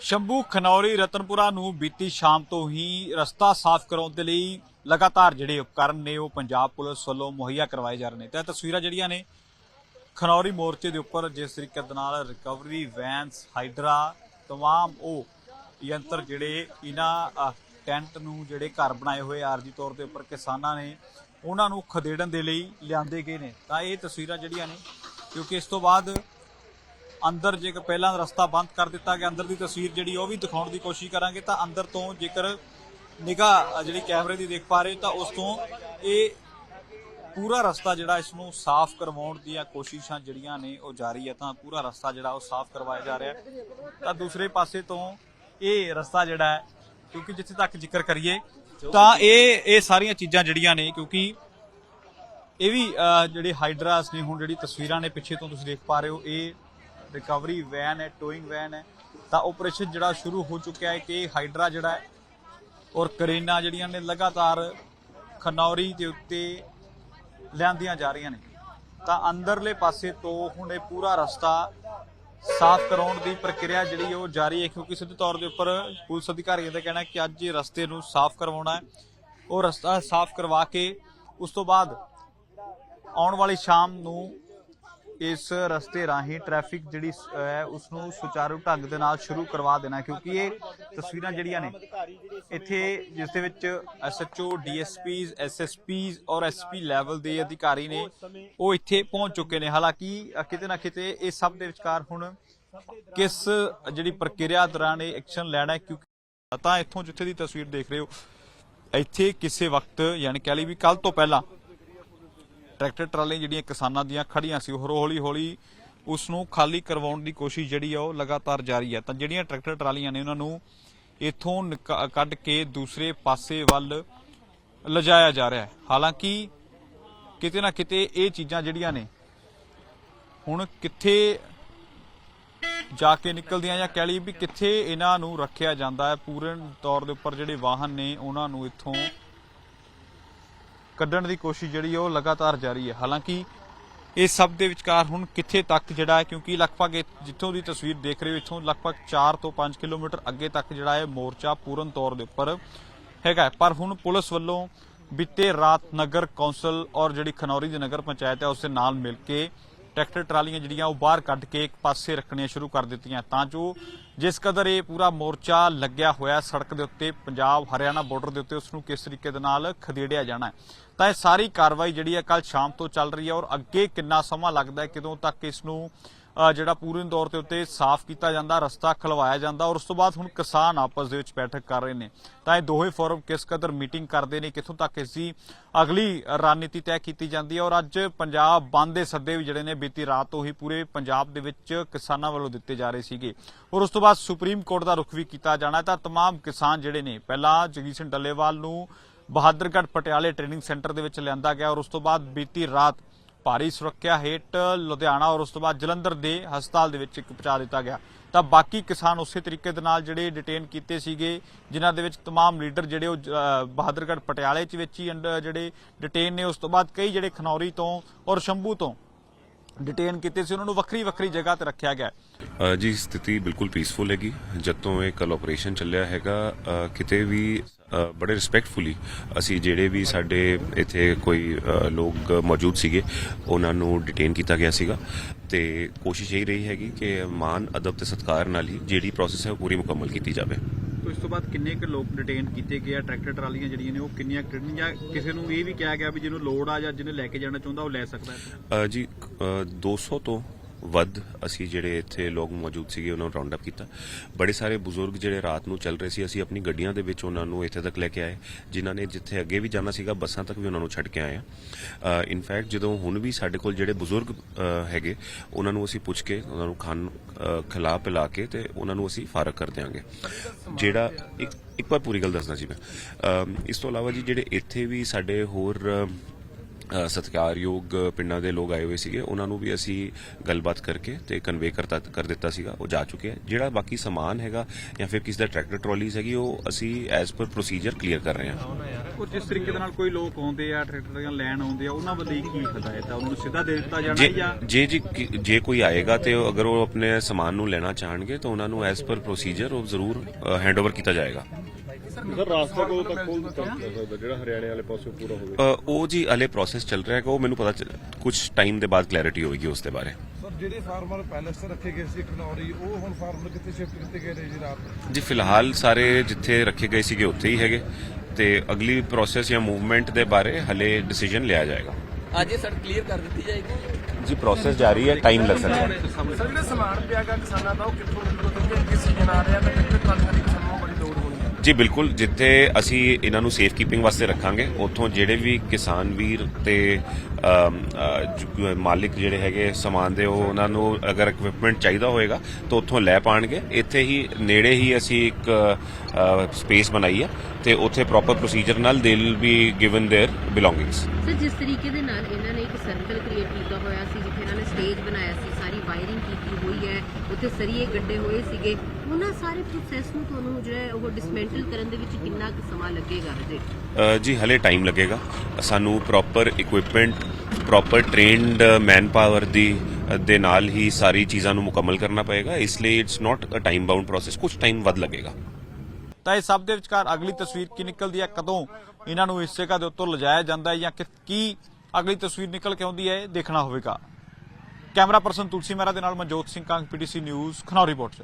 ਸ਼ੰਭੂ ਖਨੌਰੀ ਰਤਨਪੁਰਾ ਨੂੰ ਬੀਤੀ ਸ਼ਾਮ ਤੋਂ ਹੀ ਰਸਤਾ ਸਾਫ਼ ਕਰਾਉਣ ਦੇ ਲਈ ਲਗਾਤਾਰ ਜਿਹੜੇ ਉਪਕਰਨ ਨੇ ਉਹ ਪੰਜਾਬ ਪੁਲਿਸ ਵੱਲੋਂ ਮੁਹੱਈਆ ਕਰਵਾਏ ਜਾ ਰਹੇ ਨੇ ਤੇ ਇਹ ਤਸਵੀਰਾਂ ਜਿਹੜੀਆਂ ਨੇ ਖਨੌਰੀ ਮੋਰਚੇ ਦੇ ਉੱਪਰ ਜਿਸ ਤਰੀਕੇ ਦੇ ਨਾਲ ਰਿਕਵਰੀ ਵੈਨਸ ਹਾਈਡਰਾ तमाम ਉਹ ਯੰਤਰ ਜਿਹੜੇ ਇਹਨਾਂ ਅ, ਟੈਂਟ ਨੂੰ ਜਿਹੜੇ ਘਰ ਬਣਾਏ ਹੋਏ ਆਰਜੀ ਤੌਰ ਦੇ ਉੱਪਰ ਕਿਸਾਨਾਂ ਨੇ ਉਹਨਾਂ ਨੂੰ ਖਦੇੜਨ ਦੇ ਲਈ ਲਿਆਂਦੇ ਗਏ ਨੇ ਤਾਂ ਇਹ ਤਸਵੀਰਾਂ ਜਿਹੜੀਆਂ ਨੇ ਕਿਉਂਕਿ ਇਸ ਤੋਂ ਬਾਅਦ ਅੰਦਰ ਜੇਕਰ ਪਹਿਲਾਂ ਰਸਤਾ ਬੰਦ ਕਰ ਦਿੱਤਾ ਗਿਆ, ਅੰਦਰ ਦੀ ਤਸਵੀਰ ਜਿਹੜੀ ਉਹ ਵੀ ਦਿਖਾਉਣ ਦੀ ਕੋਸ਼ਿਸ਼ ਕਰਾਂਗੇ, ਤਾਂ ਅੰਦਰ ਤੋਂ ਜੇਕਰ ਨਿਗਾਹ ਜਿਹੜੀ ਕੈਮਰੇ ਦੀ ਦੇਖ ਪਾ ਰਹੇ ਹੋ, ਤਾਂ ਉਸ ਤੋਂ ਇਹ ਪੂਰਾ ਰਸਤਾ ਜਿਹੜਾ ਇਸ ਨੂੰ ਸਾਫ਼ ਕਰਵਾਉਣ ਦੀਆਂ ਕੋਸ਼ਿਸ਼ਾਂ ਜਿਹੜੀਆਂ ਨੇ ਉਹ ਜਾਰੀ ਹੈ, ਤਾਂ ਪੂਰਾ ਰਸਤਾ ਜਿਹੜਾ ਉਹ ਸਾਫ਼ ਕਰਵਾਇਆ ਜਾ ਰਿਹਾ ਹੈ। ਤਾਂ ਦੂਸਰੇ ਪਾਸੇ ਤੋਂ ਇਹ ਰਸਤਾ ਜਿਹੜਾ ਹੈ, ਕਿਉਂਕਿ ਜਿੱਥੇ ਤੱਕ ਜ਼ਿਕਰ ਕਰੀਏ, ਤਾਂ ਇਹ ਇਹ ਸਾਰੀਆਂ ਚੀਜ਼ਾਂ ਜਿਹੜੀਆਂ ਨੇ, ਕਿਉਂਕਿ ਇਹ ਵੀ ਜਿਹੜੇ ਹਾਈਡਰਾਸ ਨੇ ਹੁਣ ਜਿਹੜੀ ਤਸਵੀਰਾਂ ਨੇ ਪਿੱਛੇ ਤੋਂ ਤੁਸੀਂ ਦੇਖ ਪਾ ਰਹੇ ਹੋ, ਇਹ ਰਿਕਵਰੀ ਵੈਨ ਹੈ, ਟੋਇੰਗ ਵੈਨ ਹੈ। ਤਾਂ ਆਪਰੇਸ਼ਨ ਜਿਹੜਾ ਸ਼ੁਰੂ ਹੋ ਚੁੱਕਿਆ ਹੈ ਕਿ ਹਾਈਡਰਾ ਜਿਹੜਾ ਹੈ ਔਰ ਕਰੇਨਾ ਜਿਹੜੀਆਂ ਨੇ ਲਗਾਤਾਰ ਖਨੌਰੀ ਦੇ ਉੱਤੇ ਲਿਆਂਦੀਆਂ ਜਾ ਰਹੀਆਂ ਨੇ। ਤਾਂ ਅੰਦਰਲੇ ਪਾਸੇ ਤੋਂ ਹੁਣ ਇਹ ਪੂਰਾ ਰਸਤਾ ਸਾਫ਼ ਕਰਾਉਣ ਦੀ ਪ੍ਰਕਿਰਿਆ ਜਿਹੜੀ ਉਹ ਜਾਰੀ ਹੈ, ਕਿਉਂਕਿ ਸਿੱਧੇ ਤੌਰ ਦੇ ਉੱਪਰ ਪੁਲਿਸ ਅਧਿਕਾਰੀਆਂ ਦਾ ਕਹਿਣਾ ਕਿ ਅੱਜ ਇਹ ਰਸਤੇ ਨੂੰ ਸਾਫ਼ ਕਰਵਾਉਣਾ ਹੈ। ਉਹ ਰਸਤਾ ਸਾਫ਼ ਕਰਵਾ ਕੇ ਉਸ ਤੋਂ ਬਾਅਦ ਆਉਣ ਵਾਲੀ ਸ਼ਾਮ ਨੂੰ ਇਸ ਰਸਤੇ ਰਾਹੀਂ ਟ੍ਰੈਫਿਕ ਜਿਹੜੀ ਹੈ ਉਸ ਨੂੰ ਸੁਚਾਰੂ ਢੰਗ ਦੇ ਨਾਲ ਸ਼ੁਰੂ ਕਰਵਾ ਦੇਣਾ ਕਿਉਂਕਿ ਇਹ ਤਸਵੀਰਾਂ ਜਿਹੜੀਆਂ ਨੇ, ਇੱਥੇ ਜਿਸ ਦੇ ਵਿੱਚ ਐਸਐਚਓ ਡੀਐਸਪੀਜ਼ ਐਸਐਸਪੀਜ਼ ਔਰ ਐਸਪੀ ਲੈਵਲ ਦੇ ਅਧਿਕਾਰੀ ਨੇ ਉਹ ਇੱਥੇ ਪਹੁੰਚ ਚੁੱਕੇ ਨੇ। ਹਾਲਾਂਕਿ ਕਿਤੇ ਨਾ ਕਿਤੇ ਇਹ ਸਭ ਦੇ ਵਿਚਕਾਰ ਹੁਣ ਕਿਸ ਜਿਹੜੀ ਪ੍ਰਕਿਰਿਆ ਦੌਰਾਨ ਇਹ ਐਕਸ਼ਨ ਲੈਣਾ ਹੈ, ਕਿਉਂਕਿ ਤਾਂ ਇੱਥੋਂ ਜਿੱਥੇ ਦੀ ਤਸਵੀਰ ਦੇਖ ਰਹੇ ਹੋ, ਇੱਥੇ ਕਿਸੇ ਵਕਤ, ਯਾਨੀ ਕਹਿ ਲਈ ਵੀ ਕੱਲ ਤੋਂ ਪਹਿਲਾਂ ਟਰੈਕਟਰ ਟਰਾਲੀਆਂ ਜਿਹੜੀਆਂ ਕਿਸਾਨਾਂ ਦੀਆਂ ਖੜੀਆਂ ਸੀ, ਉਹ ਹੌਲੀ ਹੌਲੀ ਉਸ ਨੂੰ ਖਾਲੀ ਕਰਵਾਉਣ ਦੀ ਕੋਸ਼ਿਸ਼ ਜਿਹੜੀ ਆ, ਉਹ ਲਗਾਤਾਰ ਜਾਰੀ ਹੈ ਤਾਂ ਜਿਹੜੀਆਂ ਟਰੈਕਟਰ ਟਰਾਲੀਆਂ ਨੇ ਉਹਨਾਂ ਨੂੰ ਇਥੋਂ ਕੱਢ ਕੇ ਦੂਸਰੇ ਪਾਸੇ ਵੱਲ ਲਿਜਾਇਆ ਜਾ ਰਿਹਾ ਹੈ। ਹਾਲਾਂਕਿ ਕਿਤੇ ਨਾ ਕਿਤੇ ਇਹ ਚੀਜ਼ਾਂ ਜਿਹੜੀਆਂ ਨੇ, ਹੁਣ ਕਿੱਥੇ ਜਾ ਕੇ ਨਿਕਲਦੀਆਂ ਜਾਂ ਕਹਿ ਲਈ ਵੀ ਕਿੱਥੇ ਇਹਨਾਂ ਨੂੰ ਰੱਖਿਆ ਜਾਂਦਾ ਹੈ, ਪੂਰਨ ਤੌਰ ਦੇ ਉੱਪਰ ਜਿਹੜੇ ਵਾਹਨ ਨੇ, ਉਹਨਾਂ ਨੂੰ ਇੱਥੋਂ ਕੱਢਣ ਦੀ ਕੋਸ਼ਿਸ਼ ਜਿਹੜੀ ਉਹ ਲਗਾਤਾਰ ਜਾਰੀ ਹੈ ਹਾਲਾਂਕਿ ਇਸ ਸਭ ਦੇ ਵਿਚਕਾਰ ਹੁਣ ਕਿੱਥੇ ਤੱਕ ਜਿਹੜਾ ਹੈ, ਕਿਉਂਕਿ ਲਗਭਗ ਜਿੱਥੋਂ ਦੀ ਤਸਵੀਰ ਦੇਖ ਰਹੇ ਹੋ, ਇੱਥੋਂ ਲਗਭਗ 4 ਤੋਂ 5 ਕਿਲੋਮੀਟਰ ਅੱਗੇ ਤੱਕ ਜਿਹੜਾ ਹੈ ਮੋਰਚਾ ਪੂਰਨ ਤੌਰ ਦੇ ਉੱਪਰ ਹੈਗਾ ਹੈ। ਪਰ ਹੁਣ ਪੁਲਿਸ ਵੱਲੋਂ ਬੀਤੇ ਰਾਤ ਨਗਰ ਕੌਂਸਲ ਔਰ ਜਿਹੜੀ ਖਨੌਰੀ ਦੀ ਨਗਰ ਪੰਚਾਇਤ ਹੈ ਉਸ ਦੇ ਨਾਲ ਮਿਲ ਕੇ ਟਰੈਕਟਰ ਟਰਾਲੀਆਂ ਜਿਹੜੀਆਂ ਉਹ ਬਾਹਰ ਕੱਢ ਕੇ ਇੱਕ ਪਾਸੇ ਰੱਖਣੀਆਂ ਸ਼ੁਰੂ ਕਰ ਦਿੱਤੀਆਂ। ਤਾਂ ਜੋ ਜਿਸ ਕਦਰ ਇਹ ਪੂਰਾ ਮੋਰਚਾ ਲੱਗਿਆ ਹੋਇਆ ਸੜਕ ਦੇ ਉੱਤੇ, ਪੰਜਾਬ ਹਰਿਆਣਾ ਬਾਰਡਰ ਦੇ ਉੱਤੇ, ਉਸ ਨੂੰ ਕਿਸ ਤਰੀਕੇ ਦੇ ਨਾਲ ਖਦੇੜਿਆ ਜਾਣਾ ਹੈ। ਤਾਂ ਇਹ ਸਾਰੀ ਕਾਰਵਾਈ ਜਿਹੜੀ ਹੈ ਕੱਲ ਸ਼ਾਮ ਤੋਂ ਚੱਲ ਰਹੀ ਹੈ ਔਰ ਅੱਗੇ ਕਿੰਨਾ ਸਮਾਂ ਲੱਗਦਾ ਹੈ, ਕਦੋਂ ਤੱਕ ਇਸ ਨੂੰ ਜਿਹੜਾ ਪੂਰਨ ਤੌਰ ਤੇ ਉੱਤੇ ਸਾਫ਼ ਕੀਤਾ ਜਾਂਦਾ ਰਸਤਾ ਖਲਵਾਇਆ ਜਾਂਦਾ ਔਰ ਉਸ ਤੋਂ ਬਾਅਦ ਹੁਣ ਕਿਸਾਨ ਆਪਸ ਦੇ ਵਿੱਚ ਬੈਠਕ ਕਰ ਰਹੇ ਨੇ ਤਾਂ ਇਹ ਦੋਹੇ ਫੋਰਮ ਕਿਸ ਕਦਰ ਮੀਟਿੰਗ ਕਰਦੇ ਨੇ ਕਿੱਥੋਂ ਤੱਕ ਇਸ ਦੀ ਅਗਲੀ ਰਣਨੀਤੀ ਤੈਅ ਕੀਤੀ ਜਾਂਦੀ ਹੈ ਔਰ ਅੱਜ ਪੰਜਾਬ ਬੰਦ ਦੇ ਸੱਦੇ ਵੀ ਜਿਹੜੇ ਨੇ ਬੀਤੀ ਰਾਤ ਤੋਂ ਹੀ ਪੂਰੇ ਪੰਜਾਬ ਦੇ ਵਿੱਚ ਕਿਸਾਨਾਂ ਵੱਲੋਂ ਦਿੱਤੇ ਜਾ ਰਹੇ ਸੀਗੇ ਔਰ ਉਸ ਤੋਂ ਬਾਅਦ ਸੁਪਰੀਮ ਕੋਰਟ ਦਾ ਰੁਖ ਵੀ ਕੀਤਾ ਜਾਣਾ ਹੈ ਤਾਂ तमाम ਕਿਸਾਨ ਜਿਹੜੇ ਨੇ ਪਹਿਲਾਂ ਜਗਜੀਤ ਸਿੰਘ ਡੱਲੇਵਾਲ ਨੂੰ ਬਹਾਦਰਗੜ੍ਹ ਪਟਿਆਲੇ ਟ੍ਰੇਨਿੰਗ ਸੈਂਟਰ ਦੇ ਵਿੱਚ ਲਿਆਂਦਾ ਗਿਆ ਔਰ ਉਸ ਤੋਂ ਬਾਅਦ ਬੀਤੀ ਰਾਤ ਭਾਰੀ ਸੁਰੱਖਿਆ ਹੇਠ ਲੁਧਿਆਣਾ ਔਰ ਉਸ ਤੋਂ ਬਾਅਦ ਜਲੰਧਰ ਦੇ ਹਸਪਤਾਲ ਦੇ ਵਿੱਚ ਇੱਕ ਪਹੁੰਚਾ ਦਿੱਤਾ ਗਿਆ ਤਾਂ ਬਾਕੀ ਕਿਸਾਨ ਉਸੇ ਤਰੀਕੇ ਦੇ ਨਾਲ ਜਿਹੜੇ ਡਿਟੇਨ ਕੀਤੇ ਸੀਗੇ ਜਿਨ੍ਹਾਂ ਦੇ ਵਿੱਚ तमाम ਲੀਡਰ ਜਿਹੜੇ ਉਹ ਅ, ਬਹਾਦਰਗੜ੍ਹ ਪਟਿਆਲੇ ਚ ਵਿੱਚ ਹੀ ਅੰਡ- ਜਿਹੜੇ ਡਿਟੇਨ ਨੇ ਉਸ ਤੋਂ ਬਾਅਦ ਕਈ ਜਿਹੜੇ ਖਨੌਰੀ ਤੋਂ ਔਰ ਸ਼ੰਭੂ ਤੋਂ ਡਿਟੇਨ ਕੀਤੇ ਸੀ, ਉਹਨਾਂ ਨੂੰ ਵੱਖਰੀ ਵੱਖਰੀ ਜਗ੍ਹਾ ਤੇ ਰੱਖਿਆ ਗਿਆ। ਜੀ, ਸਥਿਤੀ ਬਿਲਕੁਲ ਪੀਸਫੁਲ ਹੈਗੀ। ਜਦ ਤੋਂ ਇਹ ਕੱਲ ਆਪਰੇਸ਼ਨ ਚੱਲਿਆ ਹੈਗਾ ਕਿਤੇ ਵੀ ਬੜੇ ਰਿਸਪੈਕਟਫੁਲੀ ਅਸੀਂ ਜਿਹੜੇ ਵੀ ਸਾਡੇ ਇੱਥੇ ਕੋਈ ਲੋਕ ਮੌਜੂਦ ਸੀਗੇ, ਉਹਨਾਂ ਨੂੰ ਡਿਟੇਨ ਕੀਤਾ ਗਿਆ ਸੀਗਾ। ਤੇ ਕੋਸ਼ਿਸ਼ ਇਹ ਰਹੀ ਹੈਗੀ ਕਿ ਮਾਨ, ਅਦਬ ਤੇ ਸਤਿਕਾਰ ਨਾਲ ਹੀ ਜਿਹੜੀ ਪ੍ਰੋਸੈਸ ਹੈ ਉਹ ਪੂਰੀ ਮੁਕੰਮਲ ਕੀਤੀ ਜਾਵੇ। ਉਸ ਤੋਂ ਬਾਅਦ ਕਿੰਨੇ ਕੁ ਲੋਕ ਡਿਟੇਨ ਕੀਤੇ ਗਏ ਆ? ਟਰੈਕਟਰ ਟਰਾਲੀਆਂ ਜਿਹੜੀਆਂ ਨੇ ਉਹ ਕਿੰਨੀਆਂ ਕਿੰਨੀਆਂ ਜਾਂ ਕਿਸੇ ਨੂੰ ਇਹ ਵੀ ਕਿਹਾ ਗਿਆ ਵੀ ਜਿਹਨੂੰ ਲੋੜ ਆ ਜਾਂ ਜਿਹਨੇ ਲੈ ਕੇ ਜਾਣਾ ਚਾਹੁੰਦਾ ਉਹ ਲੈ ਸਕਦਾ ਹੈ? ਅ, ਜੀ ਅ, 200 ਤੋਂ ਵੱਧ ਅਸੀਂ ਜਿਹੜੇ ਇੱਥੇ ਲੋਕ ਮੌਜੂਦ ਸੀਗੇ, ਉਹਨਾਂ ਨੂੰ ਰਾਉਂਡ ਅਪ ਕੀਤਾ। ਬੜੇ ਸਾਰੇ ਬਜ਼ੁਰਗ ਜਿਹੜੇ ਰਾਤ ਨੂੰ ਚੱਲ ਰਹੇ ਸੀ, ਅਸੀਂ ਆਪਣੀ ਗੱਡੀਆਂ ਦੇ ਵਿੱਚ ਉਹਨਾਂ ਨੂੰ ਇੱਥੇ ਤੱਕ ਲੈ ਕੇ ਆਏ, ਜਿਨ੍ਹਾਂ ਨੇ ਜਿੱਥੇ ਅੱਗੇ ਵੀ ਜਾਣਾ ਸੀਗਾ, ਬੱਸਾਂ ਤੱਕ ਵੀ ਉਹਨਾਂ ਨੂੰ ਛੱਡ ਕੇ ਆਏ ਆ ਇਨਫੈਕਟ ਜਦੋਂ ਹੁਣ ਵੀ ਸਾਡੇ ਕੋਲ ਜਿਹੜੇ ਬਜ਼ੁਰਗ ਹੈਗੇ, ਉਹਨਾਂ ਨੂੰ ਅਸੀਂ ਪੁੱਛ ਕੇ, ਉਹਨਾਂ ਨੂੰ ਖਾਣ ਖਿਲਾ ਪਿਲਾ ਕੇ ਤੇ ਉਹਨਾਂ ਨੂੰ ਅਸੀਂ ਫਾਰਗ ਕਰ ਦਿਆਂਗੇ। ਜਿਹੜਾ ਇੱਕ ਇੱਕ ਵਾਰ ਪੂਰੀ ਗੱਲ ਦੱਸਣਾ ਸੀ ਮੈਂ। ਇਸ ਤੋਂ ਇਲਾਵਾ ਜੀ ਜਿਹੜੇ ਇੱਥੇ ਵੀ ਸਾਡੇ ਹੋਰ ਸਤਿਕਾਰਯੋਗ ਪਿੰਡਾਂ ਦੇ ਲੋਕ ਆਏ ਹੋਏ ਸੀਗੇ। ਉਹਨਾਂ ਨੂੰ ਵੀ ਅਸੀਂ ਗੱਲਬਾਤ ਕਰਕੇ ਤੇ ਕਨਵੇ ਕਰਤਾ ਕਰ ਦਿੱਤਾ ਸੀਗਾ। ਉਹ ਜਾ ਚੁੱਕੇ ਆ। ਜਿਹੜਾ ਬਾਕੀ ਸਮਾਨ ਹੈਗਾ ਜਾਂ ਫਿਰ ਕਿਸੇ ਦਾ ਟਰੈਕਟਰ ਟਰਾਲੀਜ਼ ਹੈਗੀ ਉਹ ਅਸੀਂ ਐਜ਼ ਪਰ ਪ੍ਰੋਸੀਜਰ ਕਲੀਅਰ ਕਰ ਰਹੇ ਹਾਂ। ਉਹ ਜਿਸ ਤਰੀਕੇ ਦੇ ਨਾਲ ਕੋਈ ਲੋਕ ਆਉਂਦੇ ਆ ਟਰੈਕਟਰ ਜਾਂ ਲੈਣ ਆਉਂਦੇ ਆ ਉਹਨਾਂ ਵੱਲ ਕੀ ਹਦਾਇਤ ਆ? ਉਹਨਾਂ ਨੂੰ ਸਿੱਧਾ ਦੇ ਦਿੱਤਾ ਜਾਣਾ ਜੇ ਜਾਂ ਜੇ ਜੀ ਕੋਈ ਆਏਗਾ ਤੇ ਅਗਰ ਉਹ ਆਪਣੇ ਸਮਾਨ ਨੂੰ ਲੈਣਾ ਚਾਹਣਗੇ ਤਾਂ ਉਹਨਾਂ ਨੂੰ ਐਜ਼ ਪਰ ਪ੍ਰੋਸੀਜਰ ਉਹ ਜ਼ਰੂਰ ਹੈਂਡਓਵਰ ਕੀਤਾ ਜਾਏਗਾ। ਸਰ ਰਾਸਤਾ ਕਦੋਂ ਤੱਕ ਖੋਲ ਦਿੱਤਾ? ਜਾ ਸਕਦਾ ਜਿਹੜਾ ਹਰਿਆਣੇ ਵਾਲੇ ਪਾਸੇ ਪੂਰਾ ਹੋਵੇ। ਅ, ਉਹ ਜੀ ਹਲੇ ਪ੍ਰੋਸੈਸ ਚੱਲ ਰਿਹਾ ਹੈਗਾ। ਉਹ ਮੈਨੂੰ ਪਤਾ ਕੁਝ ਟਾਈਮ ਦੇ ਬਾਅਦ ਕਲੈਰਿਟੀ ਹੋਏਗੀ ਉਸ ਦੇ ਬਾਰੇ। ਸਰ ਜਿਹੜੇ ਫਾਰਮਰ ਪੈਲਸ ਤੇ ਰੱਖੇ ਗਏ ਸੀ ਖਨੌਰੀ ਉਹ ਹੁਣ ਫਾਰਮਰ ਕਿੱਥੇ ਸ਼ਿਫਟ ਕੀਤੇ ਗਏ ਨੇ ਜੀ ਰਾਤ ਨੂੰ? ਜੀ ਫਿਲਹਾਲ ਸਾਰੇ ਜਿੱਥੇ ਰੱਖੇ ਗਏ ਸੀਗੇ ਉੱਥੇ ਹੀ ਹੈਗੇ। ਤੇ ਅਗਲੀ ਪ੍ਰੋਸੈਸ ਜਾਂ ਮੂਵਮੈਂਟ ਦੇ ਬਾਰੇ ਹਲੇ ਡਿਸੀਜਨ ਲਿਆ ਜਾਏਗਾ। ਅੱਜ ਇਹ ਸੜਕ ਕਲੀਅਰ ਕਰ ਦਿੱਤੀ ਜਾਏਗੀ। ਜੀ ਪ੍ਰੋਸੈਸ ਜਾਰੀ ਹੈ ਟਾਈਮ ਲੱਗ ਸਕਦਾ ਹੈ। ਸਰ ਜਿਹੜਾ ਸਮਾਨ ਪਿਆਗਾ ਕਿਸਾਨਾਂ ਦਾ ਉਹ ਕਿੱਥੋਂ ਕਿੱਥੋਂ ਕਿਉਂਕਿ ਅੱਗੇ ਸੀਜ਼ਨ ਆ ਰਿਹਾ ਤਾਂ ਕਿੱਥੇ ਕਣਕਾਂ ਦੀ ਜੀ ਬਿਲਕੁਲ ਜਿੱਥੇ ਅਸੀਂ ਇਹਨਾਂ ਨੂੰ ਸੇਫ ਕੀਪਿੰਗ ਵਾਸਤੇ ਰੱਖਾਂਗੇ ਉੱਥੋਂ ਜਿਹੜੇ ਵੀ ਕਿਸਾਨ ਵੀਰ ਤੇ ਅਮ, ਅ, ਜ- ਮਾਲਿਕ ਜਿਹੜੇ ਹੈਗੇ ਸਮਾਨ ਦੇ ਉਹ ਉਹਨਾਂ ਨੂੰ ਅਗਰ ਇਕਵਿਪਮੈਂਟ ਚਾਹੀਦਾ ਹੋਏਗਾ ਤਾਂ ਉੱਥੋਂ ਲੈ ਪਾਣਗੇ ਇੱਥੇ ਹੀ ਨੇੜੇ ਹੀ ਅਸੀਂ ਇੱਕ ਸਪੇਸ ਬਣਾਈ ਹੈ ਤੇ ਉੱਥੇ ਪ੍ਰੋਪਰ ਪ੍ਰੋਸੀਜਰ ਨਾਲ ਦੇ will be given their belongings sir ਜਿਸ ਤਰੀਕੇ ਦੇ ਨਾਲ ਇਹਨਾਂ ਨੇ ਇੱਕ ਸਰਕਲ ਕ੍ਰੀਏਟ ਕੀਤਾ ਹੋਇਆ ਸੀ ਜਿੱਥੇ ਇਹਨਾਂ ਨੇ ਸਟੇਜ ਬਣਾਇਆ ਸੀ ਸਾਰੀ ਵਾਇਰਿੰਗ ਕੀਤੀ ਹੋਈ ਹੈ ਉੱਥੇ ਸਰੀਏ ਗੱਡੇ ਹੋਏ ਸੀਗੇ। ਉਹਨਾਂ ਸਾਰੇ ਪ੍ਰੋਸੈਸ ਨੂੰ ਤੁਹਾਨੂੰ ਜਿਹੜਾ ਹੈ ਉਹ ਡਿਸਮੈਂਟਲ ਕਰਨ ਦੇ ਵਿੱਚ ਕਿੰਨਾ ਕੁ ਸਮਾਂ ਲੱਗੇਗਾ ਹਜੇ? ਅ, ਜੀ ਹਲੇ ਟਾਈਮ ਲੱਗੇਗਾ। ਸਾਨੂੰ proper equipment proper trained manpower ਦੀ ਦੇ ਨਾਲ ਹੀ ਸਾਰੀ ਚੀਜ਼ਾਂ ਨੂੰ ਮੁਕੰਮਲ ਕਰਨਾ ਪਏਗਾ। ਇਸ ਲਈ it's not a time bound process ਕੁਝ ਟਾਈਮ ਵੱਧ ਲੱਗੇਗਾ। ਤਾਂ ਇਹ ਸਭ ਦੇ ਵਿਚਕਾਰ ਅਗਲੀ ਤਸਵੀਰ ਕੀ ਨਿਕਲਦੀ ਹੈ? ਕਦੋਂ ਇਹਨਾਂ ਨੂੰ ਇਸ ਜਗ੍ਹਾ ਦੇ ਉੱਤੋਂ ਲਿਜਾਇਆ ਜਾਂਦਾ ਹੈ ਜਾਂ ਕਿ ਕੀ ਅਗਲੀ ਤਸਵੀਰ ਨਿਕਲ ਕੇ ਆਉਂਦੀ ਹੈ ਦੇਖਣਾ ਹੋਵੇਗਾ। ਕੈਮਰਾ ਪਰਸਨ ਤੁਲਸੀ ਮਹਿਰਾ ਦੇ ਨਾਲ Manjot Singh Kang PTC news, Khanauri report